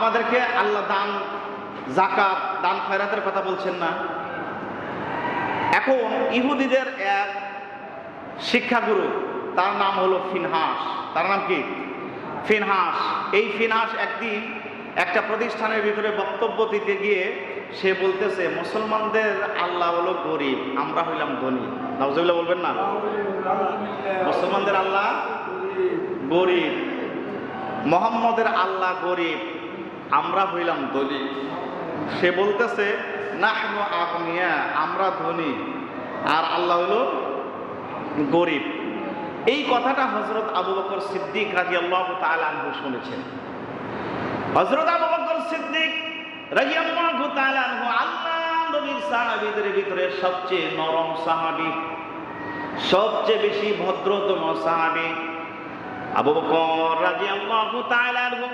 আমাদেরকে আল্লাহ দান জাকাত দান খয়রাতের কথা বলছেন না। এখন ইহুদিদের এক শিক্ষাগুরু, তার নাম হলো ফিনহাস। তার নাম কি? ফিনহাস। এই ফিনহাস একদিন একটা প্রতিষ্ঠানের ভিতরে বক্তব্য দিতে গিয়ে সে বলতেছে, মুসলমানদের আল্লাহ হলো গরিব, আমরা হইলাম ধনী। নাউজুবিল্লাহ বলবেন না? মুসলমানদের আল্লাহ গরিব। মোহাম্মদের আল্লাহ গরিব। আমরা হইলাম ধনী। সে বলতেছে, নাহনু আগনিয়া আমরা ধনী। আর আল্লাহ হলো গরিব। এই কথাটা হজরত আবু বকর সিদ্দিক রাজি আল্লাহ তালু শুনেছেন। হজরত আবু বকর সিদ্দিক রাজি আল্লাহ তালু আল্লাহ নবীর সাহাবিদের ভিতরে সবচেয়ে নরম সাহাবি, সবচেয়ে বেশি ভদ্রতম সাহাবি আবু বকর রাজি আল্লাহ তালু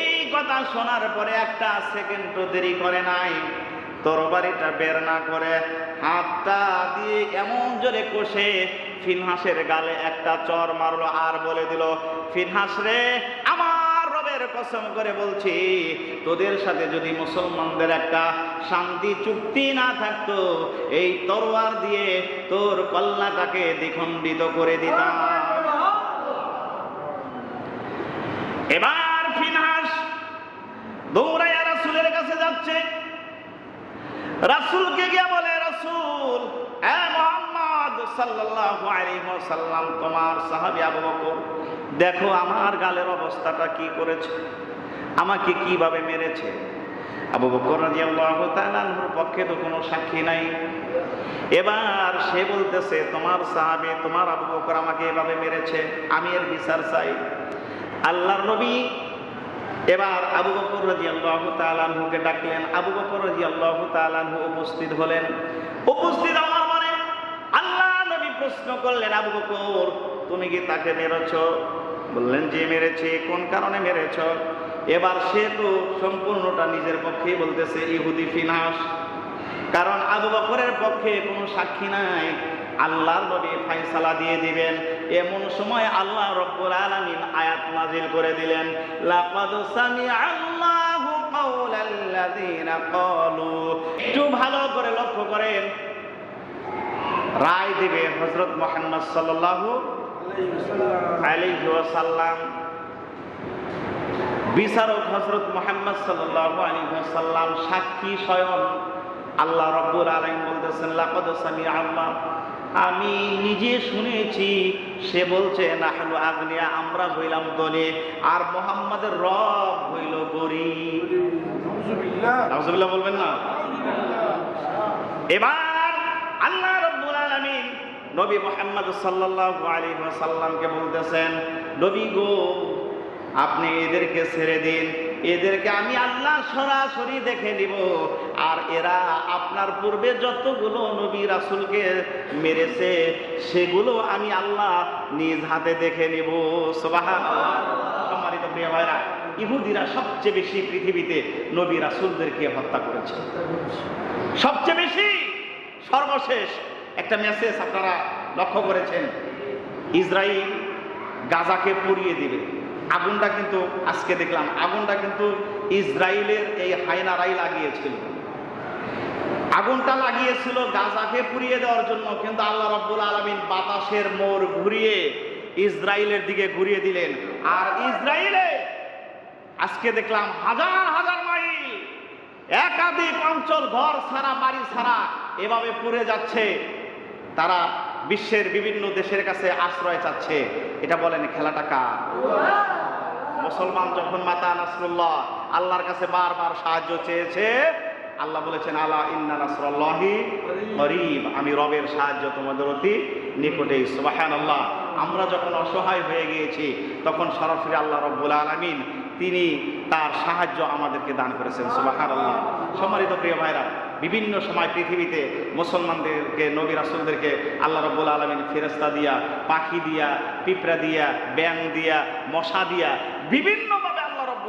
এই কথা শোনার পরে একটা সেকেন্ড দেরি করে নাই। তরবারিটা বের না করে হাতটা দিয়ে এমন জোরে কষে ফিনহাসের গালে একটা চর মারলো আর বলে দিল ফিনহাস রে আমার রবের কসম করে বলছি তোদের সাথে যদি মুসলমানদের একটা শান্তি চুক্তি না থাকতো এই তরোয়ার দিয়ে তোর কল্লাটাকে দ্বিখণ্ডিত করে দিতাম। এবার ফিনহাস দৌড়াইয়া রাসুলের কাছে যাচ্ছে রাসুলকে গিয়ে বলে, রাসুল তোমার সাহাবী আবু দেখো আমার গালের অবস্থাটা কি করেছে? আমাকে কীভাবে মেরেছে? আবু বকর পক্ষে তো কোনো সাক্ষী নাই। এবার সে বলতেছে, তোমার সাহাবী, তোমার আবু বকর আমাকে এভাবে মেরেছে, আমি এর বিচার চাই। আল্লাহর নবী এবার আবু বকর রাজি আল্লাহ তালানহুকে ডাকলেন। আবু বকর রাজি আল্লাহ তালানহু উপস্থিত হলেন। উপস্থিত আমার মানে আল্লাহ নবী প্রশ্ন করলেন, আবু বকর, তুমি কি তাকে মেরেছ? বললেন যে মেরেছে। কোন কারণে মেরেছ? এবার সে তো সম্পূর্ণটা নিজের পক্ষেই বলতেছে, ইহুদি ফিনাস কারণ আবু বকরের পক্ষে কোনো সাক্ষী নাই। আল্লাহর নবী ফাইসালা দিয়ে দিবেন। এমন সময় আল্লাহ রব্বুল আলামিন আয়াত নাজিল করে দিলেন, লাকাদ সামি আল্লাহু কাওলাল্লাযিনা ক্বালু। একটু ভালো করে লক্ষ্য করেন। রায় দিবে হযরত মুহাম্মদ সাল্লাল্লাহু আলাইহি ওয়াসাল্লাম। বিচারক হযরত মুহাম্মদ সাল্লাল্লাহু আলাইহি ওয়াসাল্লাম সাক্ষী স্বয়ং আল্লাহ রব্বুল আলামিন বলতেছেন, লাকাদ আল্লাহ। আমি নিজে শুনেছি সে বলছে না নাহনু আগ্নিয়া আমরা হইলাম দলে আর মোহাম্মদের রব হইল গরিব। বলবেন না? এবার আল্লাহ রব্বুল আলামিন নবী মোহাম্মদ সাল্লাল্লাহু আলাইহি ওয়াসাল্লামকে বলতেছেন নবী গো আপনি এদেরকে ছেড়ে দিন। এদেরকে আমি আল্লাহ সরাসরি দেখে নিব। আর এরা আপনার পূর্বে যতগুলো নবী রাসুলকে মেরেছে, সেগুলো আমি আল্লাহ নিজ হাতে দেখে নিব। প্রিয় ভাইরা, ইহুদিরা সবচেয়ে বেশি পৃথিবীতে নবী রাসুলদেরকে হত্যা করেছে। সবচেয়ে বেশি, সর্বশেষ একটা মেসেজ আপনারা লক্ষ্য করেছেন। ইসরায়েল গাজাকে পুড়িয়ে দিবে। আগুনটা কিন্তু, আজকে দেখলাম, আগুনটা কিন্তু ইসরায়েলের এই হায়নারাই লাগিয়েছিল। আগুনটা লাগিয়েছিল, গাজাকে পুড়িয়ে দেওয়ার জন্য, কিন্তু আল্লাহ রব্বুল আলমিন বাতাসের মোড় ঘুরিয়ে ইসরায়েলের দিকে ঘুরিয়ে দিলেন। আর ইসরায়েলে আজকে দেখলাম হাজার হাজার মাইল, একাধিক অঞ্চল ঘর ছাড়া, বাড়ি ছাড়া এভাবে পুড়ে যাচ্ছে। তারা বিশ্বের বিভিন্ন দেশের কাছে আশ্রয় চাচ্ছে। এটা বলেন খেলাটা কার? মুসলমান যখন মাতা নাসরুল্লাহ আল্লাহর কাছে বারবার সাহায্য চেয়েছে আল্লাহ বলেছেন, আলা ইন্না আমি রবের সাহায্য তোমাদের অতি নিকটেই সুবহানাল্লাহ। আমরা যখন অসহায় হয়ে গিয়েছি, তখন সরাসরি আল্লাহ রব্বুল আলামিন, তিনি তার সাহায্য আমাদেরকে দান করেছেন। সুবহানাল্লাহ। সম্মানিত প্রিয় ভাইরা, বিভিন্ন সময় পৃথিবীতে মুসলমানদেরকে, নবী রাসুলদেরকে আল্লাহ রব্বুল আলমিন ফেরস্তা দিয়া, পাখি দিয়া, পিঁপড়া দিয়া ব্যাং দিয়া, মশা দিয়া আল্লাহ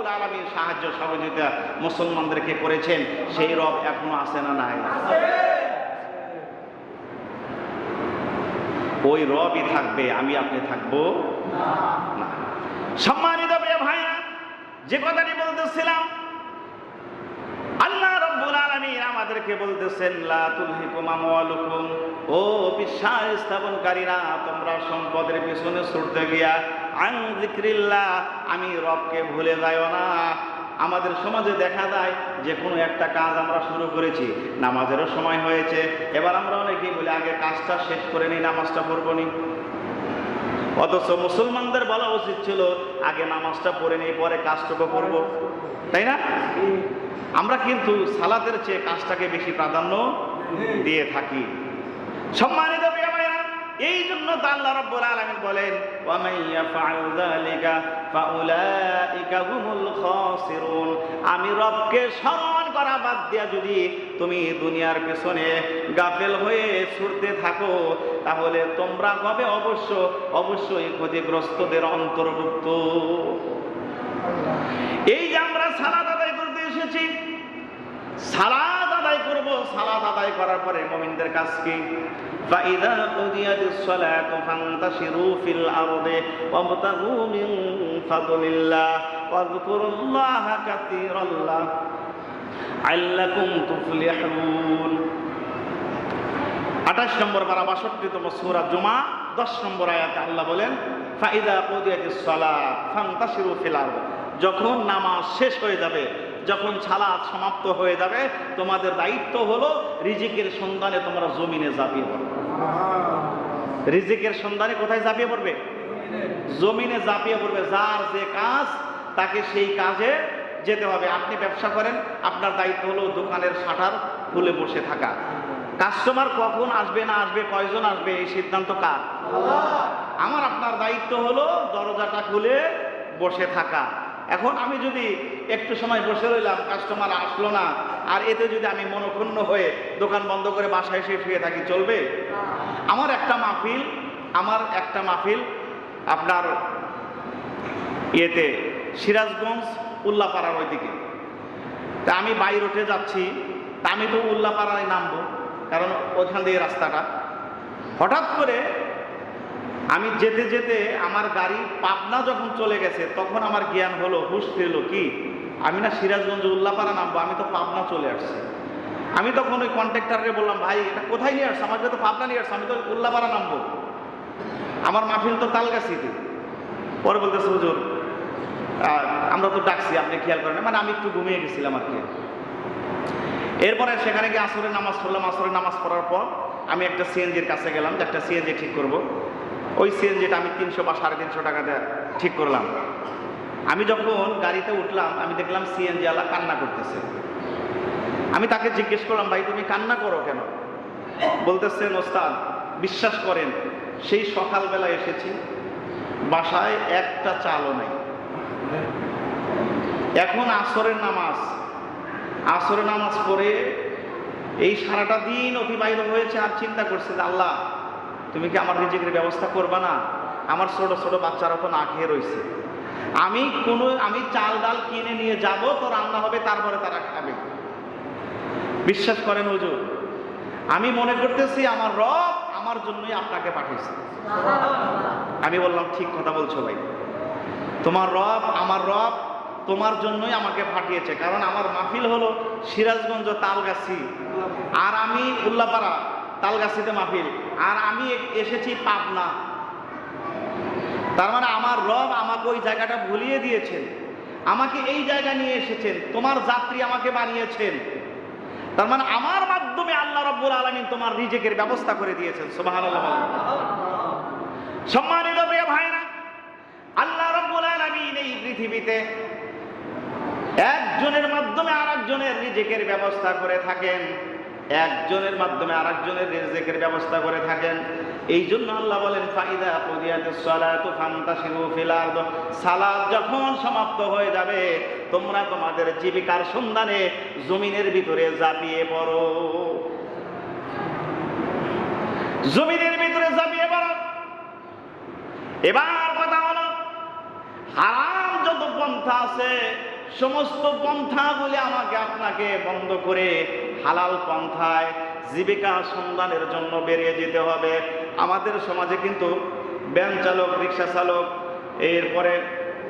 রব্বুল আলমীর সাহায্য সহযোগিতা মুসলমানদেরকে করেছেন, সেই রব এখনও আসে না নাই? ওই রবই থাকবে, আমি আপনি থাকব না। সম্মানিত ভাই যে কথাটি বলতেছিলাম আমাদেরকে বলতেছেন, লা তুলহিকুম আমওয়ালুকুম ও বিশ্বাস স্থাপনকারীরা, তোমরা সম্পদের পিছনে ছুটতে গিয়া, আন যিকরিল্লাহ, আমি রবকে ভুলে যাইও না। আমাদের সমাজে দেখা যায় যে, কোনো একটা কাজ আমরা শুরু করেছি, নামাজেরও সময় হয়েছে। এবার আমরা অনেকেই বলি, আগে কাজটা শেষ করে নিই, নামাজটা পড়ব নি। অথচ মুসলমানদের বলা উচিত ছিল, আগে নামাজটা পড়ে নিই, পরে কাজটুকু করব। তাই না? আমরা কিন্তু সালাতের চেয়ে কাজটাকে বেশি প্রাধান্য দিয়ে থাকি। সম্মানিত এই জন্য বলেন আমি রবকে স্মরণ করা বাদ দিয়া যদি তুমি দুনিয়ার পেছনে গাফেল হয়ে ছুটতে থাকো তাহলে তোমরা হবে অবশ্য অবশ্যই ক্ষতিগ্রস্তদের অন্তর্ভুক্ত এই যে আমরা সালাদ আদায় করতে এসেছি সালাদ আদায় করব সালাদ আদায় করার পরে মুমিনদের কাজ কি فإذا قضيت الصلاة فانتشروا في الأرض وابتغوا من فضل الله واذكروا الله كثيرا আল্লাকুম তুফলিহুন। আঠাশ নম্বর পারা বাষট্টিতম সুরা জুমা দশ নম্বর আয়াতে আল্লাহ বলেন ফাইদা কদিয়াতে সালাত যখন নামাজ শেষ হয়ে যাবে যখন ছালাদ সমাপ্ত হয়ে যাবে তোমাদের দায়িত্ব হলো রিজিকের সন্ধানে তোমরা জমিনে জাপিয়ে পড়বে। রিজিকের সন্ধানে কোথায় জাপিয়ে পড়বে? জমিনে। জাপিয়ে পড়বে। যার যে কাজ তাকে সেই কাজে যেতে হবে। আপনি ব্যবসা করেন, আপনার দায়িত্ব হলো দোকানের শাটার খুলে বসে থাকা। কাস্টমার কখন আসবে না আসবে, কয়জন আসবে, এই সিদ্ধান্ত কার? আমার আপনার দায়িত্ব হলো দরজাটা খুলে বসে থাকা। এখন আমি যদি একটু সময় বসে রইলাম, কাস্টমার আসলো না, আর এতে যদি আমি মনক্ষুণ্ণ হয়ে দোকান বন্ধ করে বাসায় এসে শুয়ে থাকি, চলবে? আমার একটা মাহফিল, আমার একটা মাহফিল আপনার ইয়েতে, সিরাজগঞ্জ উল্লাপাড়ার ওইদিকে। তা আমি বাই রোডে যাচ্ছি, তা আমি তো উল্লাপাড়ায় নামবো, কারণ ওইখান দিয়ে রাস্তাটা। হঠাৎ করে আমি যেতে যেতে আমার গাড়ি পাবনা যখন চলে গেছে, তখন আমার জ্ঞান হলো, হুশ ফিরলো, কি? আমি না সিরাজগঞ্জ উল্লাপাড়া নামবো, আমি তো পাবনা চলে আসছি। আমি তখন ওই কন্ট্রাক্টরকে বললাম, ভাই, এটা কোথায় নিয়ে আসছে? আমাকে তো পাবনা নিয়ে আসছে, আমি তো উল্লাপাড়া নামবো। আমার মাহফিল তো তালগাছিতে। পরে বলতেছে, হুজুর আমরা তো ডাকছি, আপনি খেয়াল করেন মানে আমি একটু ঘুমিয়ে গেছিলাম আর কি। এরপরে সেখানে গিয়ে আসরের নামাজ পড়লাম। আসরের নামাজ পড়ার পর আমি একটা সিএনজির কাছে গেলাম, যে একটা সিএনজি ঠিক করব। ওই সিএনজিটা আমি তিনশো বা সাড়ে তিনশো টাকা দিয়ে ঠিক করলাম। আমি যখন গাড়িতে উঠলাম, আমি দেখলাম সিএনজি আলা কান্না করতেছে। আমি তাকে জিজ্ঞেস করলাম, ভাই, তুমি কান্না করো কেন? বলতেছেন ওস্তাদ, বিশ্বাস করেন, সেই সকালবেলা এসেছি, বাসায় একটা চালও নাই। এখন আসরের নামাজ। আসরের নামাজ পড়ে এই সারাটা দিন অতিবাহিত হয়েছে আর চিন্তা করছে যে আল্লাহ তুমি কি আমার রিজিকের ব্যবস্থা করবা না? আমার ছোট ছোট বাচ্চারা তো না খেয়ে রয়েছে। আমি কোনো আমি চাল ডাল কিনে নিয়ে যাব তো রান্না হবে তারপরে তারা খাবে। বিশ্বাস করেন হুজুর আমি মনে করতেছি আমার রব আমার জন্যই আপনাকে পাঠিয়েছে। আমি বললাম ঠিক কথা বলছো ভাই। তোমার রব আমার রব, তোমার জন্যই আমাকে পাঠিয়েছে। কারণ আমার মাহফিল হলো সিরাজগঞ্জ তালগাছি। আর আমি উল্লাপাড়া তালগাছিতে মাহফিল। আর আমি এসেছি পাবনা। তার মানে আমার রব আমাকে ওই জায়গাটা ভুলিয়ে দিয়েছেন। আমাকে এই জায়গা নিয়ে এসেছেন। তোমার যাত্রী আমাকে বানিয়েছেন। তার মানে আমার মাধ্যমে আল্লাহ রব্বুল আলমিন তোমার রিজেকের ব্যবস্থা করে দিয়েছেন। বলেন। সম্মানিত প্রিয় ভাইরা আল্লাহ রব্বুল আলামিন এই পৃথিবীতে একজনের মাধ্যমে আরেকজনের রিজেকের ব্যবস্থা করে থাকেন, একজনের মাধ্যমে আরেকজনের রিজেকের ব্যবস্থা করে থাকেন। এই জন্য আল্লাহ বলেন সালাত যখন সমাপ্ত হয়ে যাবে, তোমরা তোমাদের জীবিকার সন্ধানে জমিনের ভিতরে ঝাঁপিয়ে পড়ো। জমিনের ভিতরে ঝাঁপিয়ে পড়ো। এবার হারাম যত পন্থা আছে সমস্ত পন্থাগুলি আমাকে আপনাকে বন্ধ করে হালাল পন্থায় জীবিকা সন্ধানের জন্য বেরিয়ে যেতে হবে। আমাদের সমাজে কিন্তু ব্যান চালক রিক্সা চালক এরপরে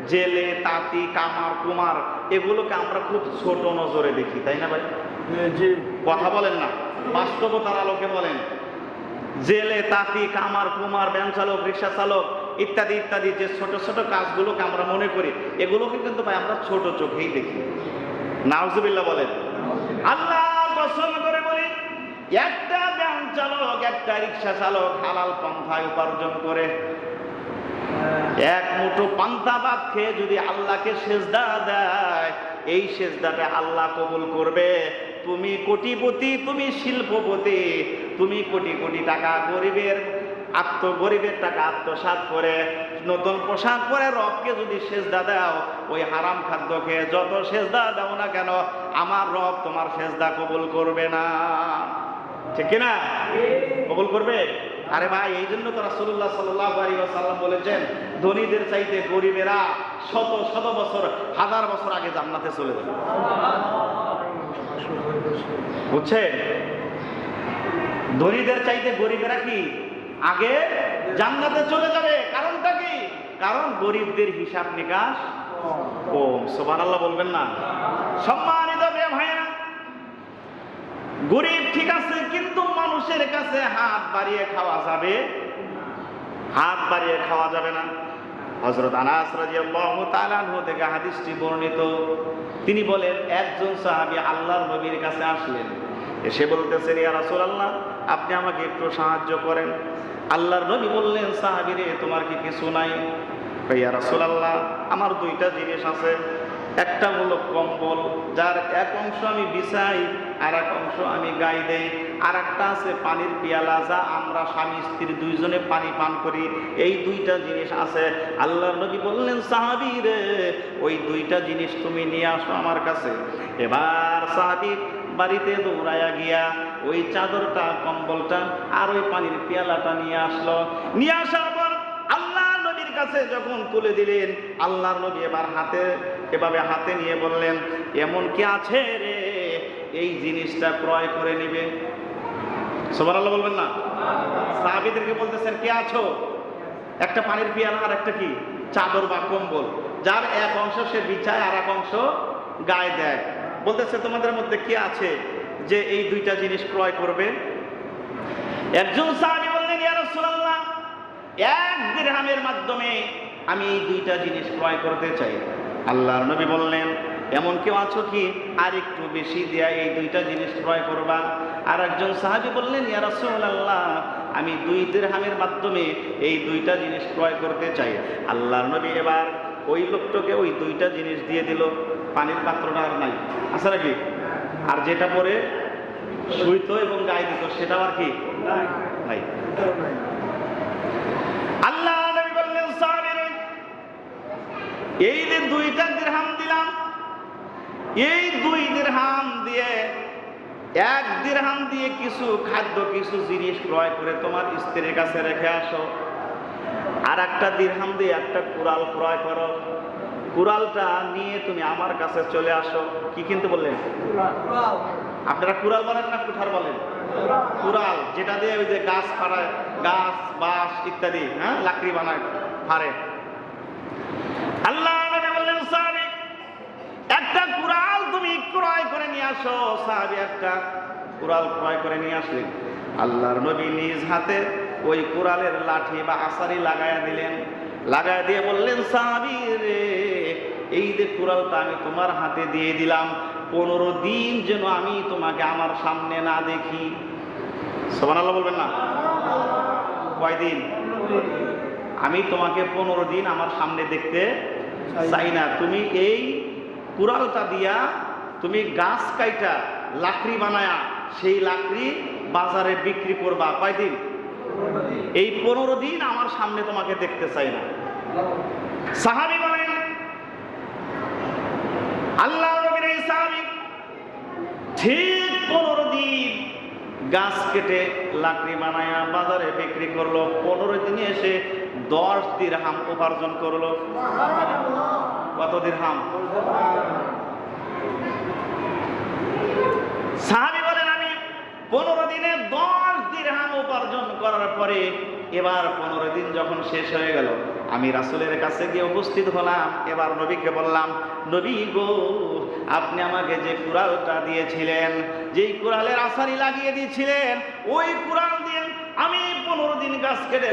জেলে তাঁতি কামার কুমার এগুলোকে আমরা খুব ছোট নজরে দেখি তাই না ভাই? জি। কথা বলেন না বাস্তবতার আলোকে বলেন। জেলে তাঁতি কামার কুমার ব্যান চালক রিক্সা চালক ইত্যাদি ইত্যাদি যে ছোট ছোট কাজগুলোকে আমরা মনে করি, এগুলোকে কিন্তু ভাই আমরা ছোট চোখেই দেখি। নাউজুবিল্লাহ বলেন আল্লাহ করে বলি, একটা ব্যান চালক, একটা রিক্সা চালক হালাল পন্থায় উপার্জন করে। এক মুঠো পান্তা ভাত খেয়ে যদি আল্লাহকে সেজদা দেয়, এই সেজদাটা আল্লাহ কবুল করবে। তুমি কোটিপতি, তুমি শিল্পপতি, তুমি কোটি কোটি টাকা গরিবের আত্ম গরিবের টাকা আত্মসাৎ করে, নতুন পোশাক পরে রবকে যদি সেজদা দাও, ওই হারাম খাদ্য খেয়ে যত সেজদা দাও না কেন, আমার রব তোমার সেজদা কবুল করবে না। ঠিক কিনা? কবুল করবে? আরে ভাই এই জন্য তো রাসূলুল্লাহ সাল্লাল্লাহু আলাইহি বলেছেন, ধনীদের চাইতে গরিবেরা শত শত বছর, হাজার বছর আগে জান্নাতে চলে যাবে। বুঝছেন? ধনীদের চাইতে গরিবেরা কি? আগে জান্নাতে চলে যাবে, কারণটা কি? কারণ গরিবদের হিসাব নিকাশ কম। সুবহানাল্লাহ বলবেন না। সম্মানিত বে ভাইরা গরিব ঠিক আছে, কিন্তু মানুষের কাছে হাত বাড়িয়ে খাওয়া যাবে হাত বাড়িয়ে খাওয়া যাবে না। হজরত আনাস রাদিয়াল্লাহু তাআলা থেকে হাদিসটি বর্ণিত। তিনি বলেন, একজন সাহাবী আল্লাহর নবীর কাছে আসলেন। এসে বলতেছেন, ইয়া রাসূলুল্লাহ আপনি আমাকে একটু সাহায্য করেন। আল্লাহর নবী বললেন, সাহাবীরে, তোমার কি কিছু নাই? ইয়া রাসূলুল্লাহ, আমার দুইটা জিনিস আছে। একটা হলো কম্বল, যার এক অংশ আমি বিছাই আর এক অংশ আমি গাই দেই। আর একটা আছে পানির পেয়ালা, যা আমরা স্বামী স্ত্রী দুইজনে পানি পান করি। এই দুইটা জিনিস আছে। আল্লাহর নবী বললেন সাহাবি রে ওই দুইটা জিনিস তুমি নিয়ে আসো আমার কাছে। এবার সাহাবি বাড়িতে দৌড়াইয়া গিয়া ওই চাদরটা, কম্বলটা আর ওই পানির পেয়ালাটা নিয়ে আসলো। নিয়ে আসার পর আল্লাহ নবীর কাছে যখন তুলে দিলেন, আল্লাহর নবী এবার হাতে, এভাবে হাতে নিয়ে বললেন, এমন কি আছে রে? এই জিনিসটা ক্রয় করে নিবে? সবার আল্লাহ বলবেন না? সাহাবিদেরকে বলতেছেন, কে আছো? একটা পানির পিয়ালা আর একটা কি? চাদর বা কম্বল। যার এক অংশ সে বিছায় আর এক অংশ গায়ে দেয়। বলতেছে, তোমাদের মধ্যে কে আছে? যে এই দুইটা জিনিস ক্রয় করবে। একজন সাহাবী বললেন, ইয়া রাসূলুল্লাহ, এক দিরহামের মাধ্যমে আমি এই দুইটা জিনিস ক্রয় করতে চাই। আল্লাহর নবী বললেন, এমন কেউ আছো কি? আর একটু বেশি দেয়া এই দুইটা জিনিস ক্রয় করবা? আর একজন সাহাবী বললেন, ইয়া রাসূলুল্লাহ, আমি দুই দিরহামের মাধ্যমে এই দুইটা জিনিস ক্রয় করতে চাই। আল্লাহর নবী এবার ওই লোকটাকে ওই দুইটা জিনিস দিয়ে দিল। পানির পাত্রটা আর নাই। আছে নাকি? আর যেটা পরে শুইতো এবং গায়ে দিত, সেটাও আর কি? নাই। আল্লাহ নবী বললেন এই যে দুইটা দিরহাম দিলাম, এই দুই দিরহাম দিয়ে এক দিরহাম দিয়ে কিছু খাদ্য, কিছু জিনিস ক্রয় করে তোমার স্ত্রীর কাছে রেখে আসো। আর একটা দিরহাম দিয়ে একটা কুড়াল ক্রয় করো। কুড়ালটা নিয়ে তুমি আমার কাছে চলে আসো। কি কিনতে বললেন? আপনারা কুড়াল বলেন না কুঠার বলেন? কুড়াল, যেটা দিয়ে ওই যে গাছ ফাড়ায় গাছ, বাঁশ ইত্যাদি হ্যাঁ লাকড়ি বানায়, ফাড়ে। আল্লাহ বললেন, সাহাবী, একটা কুড়াল তুমি ক্রয় করে নিয়ে আসো। সাহাবী একটা কুড়াল ক্রয় করে নিয়ে আসলেন। আল্লাহর নবী নিজ হাতে ওই কুড়ালের লাঠি বা আসারি লাগায়া দিলেন। লাগায়া দিয়ে বললেন, সাহাবী রে এই যে কুড়ালটা আমি তোমার হাতে দিয়ে দিলাম, পনেরো দিন যেন আমি তোমাকে আমার সামনে না দেখি। সোমান আল্লাহ বলবেন না? কয়দিন আমি তোমাকে পনেরো দিন আমার সামনে দেখতে চাই না। তুমি এই কুড়ালটা দিয়া তুমি গাছ কাইটা, লাকড়ি বানায়া, সেই লাকড়ি বাজারে বিক্রি করবা। কয়দিন এই পনেরো দিন আমার সামনে তোমাকে দেখতে চাই না। সাহাবি আল্লাহ নবীর এই ঠিক পনেরো দিন গাছ কেটে লাকড়ি বানায়া বাজারে বিক্রি করল। পনেরো দিনে এসে দশ দিরহাম উপার্জন করল। কত দিরহাম? সাহাবি বলেন, আমি পনেরো দিনে দশ দিরহাম উপার্জন করার পরে এবার পনেরো দিন যখন শেষ হয়ে গেল আমি রাসুলের কাছে গিয়ে উপস্থিত হলাম। এবার নবীকে বললাম, নবী গো, আপনি আমাকে যে কুড়ালটা দিয়েছিলেন, যেই কুড়ালের আসারি লাগিয়ে দিয়েছিলেন, ওই কুড়াল দিয়ে আমি পনেরো দিন গাছ কেটে